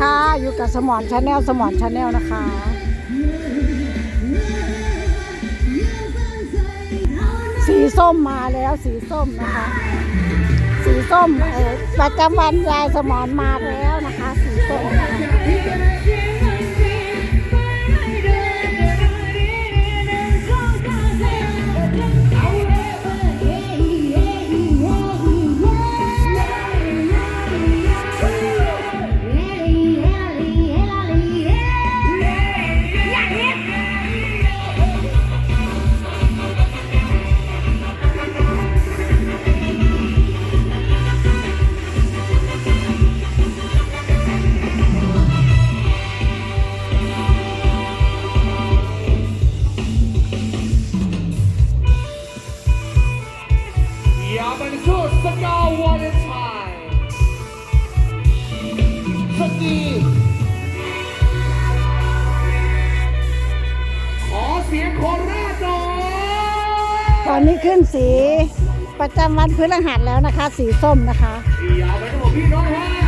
ค่ะ อยู่กับสมอนชาแนลสมอนชาแนลนะคะ สีส้มมาแล้วสีส้มนะคะ สีส้มประจำวันยายสมอนมาแล้วนะคะ สีส้มนะคะ นี้ขึ้นสีประจำวันพฤหัสแล้วนะคะ สีส้มนะคะสียาวไปทั้งหมดพี่น้องฮะ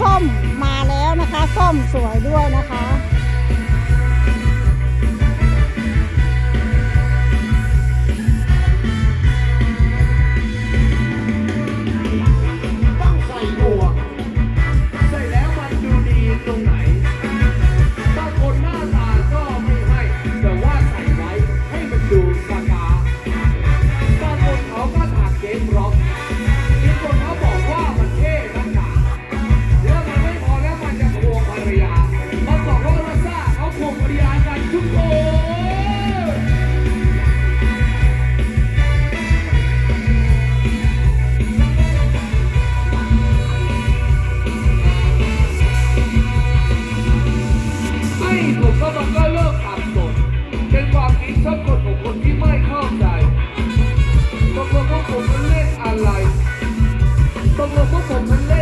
ส้มมาแล้วนะคะ ส้มสวยด้วยนะคะ รวมๆพวกผมมันเล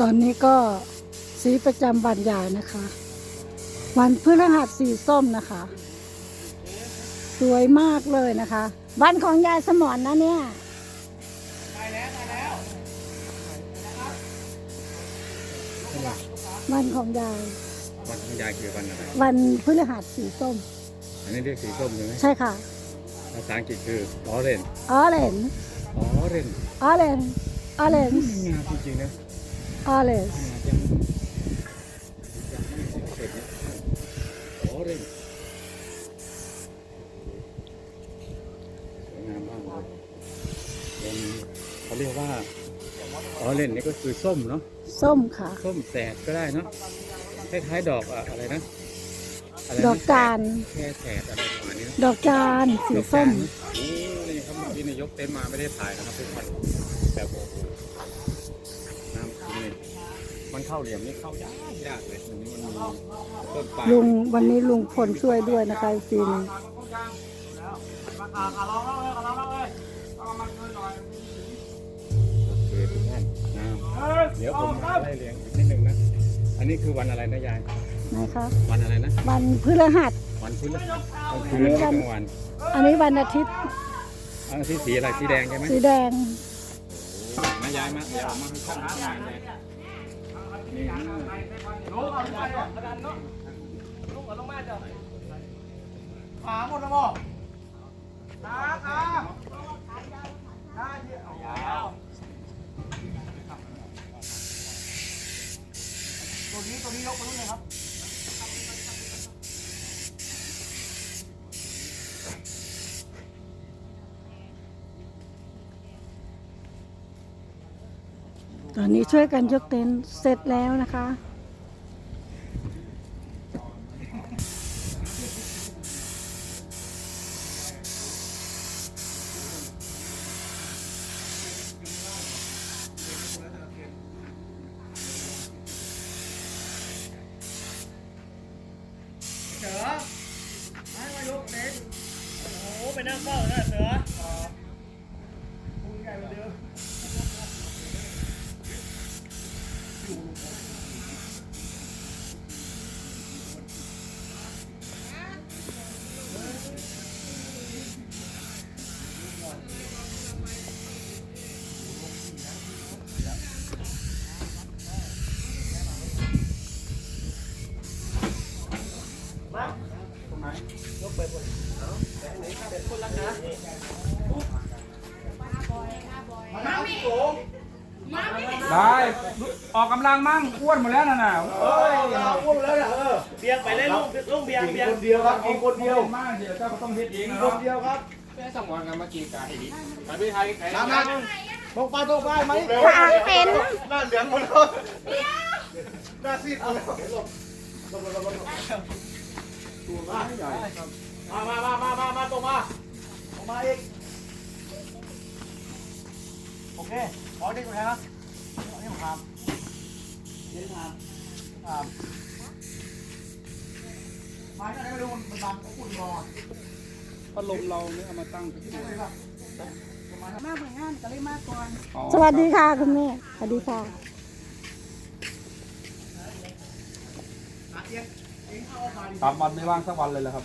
ตอนนี้ก็สีประจำวันยายนะคะ วันพฤหัสสีส้มนะคะ สวยมากเลยนะคะ บ้านของยายสมอนนะเนี่ยวันของยาย วันของยายคือวันอะไร วันพฤหัสสีส้ม อันนี้เรียกสีส้มใช่ไหมใช่ค่ะ ภาษาอังกฤษคือ orange ออเรน orange ออเรนออเรนงามจริงๆนะ ออเรนงามยังยังไม่เสร็จนะ orange สวยงามมากเลยเป็นเขาเรียกว่า orange นี่ก็คือส้มเนาะ ส้มค่ะ ส้มแสดก็ได้เนาะ คล้ายๆดอกอะอะไรนะะไรนะดอกจาน แค่แสดอะไรประมาณนี้นะดอกจานสีส้มโอ้นี่ครับเมื่อกี้นายกเต็นท์มาไม่ได้ถ่ายนะครับทุกคนแบบโอ้โหน้ำจริงเลย มันเข้าเหลี่ยมนี่เข้ายากยากเลยตรงนี้มันมีต้นปาล์มลุงวันนี้ลุงพลช่วยด้วยนะคะซีนโอเคทุกท่านน้ำเดี๋ยวผมมาไล่เรียงอีกนิดนึงนะ อันนี้คือวันอะไรนะยาย นะคะ วันอะไรนะ วันพฤหัส วันพุธกลางคืนหรือกลางวันอันนี้วันอาทิตย์อันที่สีอะไรสีแดงใช่ไหมสีแดง มายายมาเดี๋ยวเอามาให้ช่องยาย เลยนี่ขาหมดแล้วบ่ขาขาขาเยอะตัวนี้ตัวนี้ยกไปนู่นเลยครับ ตอนนี้ช่วยกันยกเต็นท์เสร็จแล้วนะคะ เสือให้มายกเต็นท์โอ้ไปนั่งเฝ้านะเสือ พุงใหญ่เหมือนเดิม ได้ออกกำลังมั่งอ้วนหมดแล้วน่ะน่ะเฮ้ยเราพูดแล้วนะเออเบียงไปเลยลูกลูกเบียงเบียงคนเดียวครับกินคนเดียวมากเดี๋ยวเจ้าก็ต้องเฮ็ดเองคนเดียวครับแม่สมองกันเมื่อกี้กายดิไปพี่ไทยใครน้ำนะตกไปตกไปไหมทางเป็นน้าเหลืองหมดแล้วหน้าซีดหมดแล้วตัวมากใหญ่มามามามามามาตรงมาตรงมาอีก โอเคขอเด็กคนไหนครับนี่ผมทำนี่ทำทำมาที่ไหนไม่รู้มันบังอุ่นรอพัดลมเราเนี่ยเอามาตั้งมาเหมือนงานก็เลยมาก่อน สวัสดีค่ะคุณแม่ สวัสดีค่ะสามวันไม่ว่างสักวันเลยเหรอครับ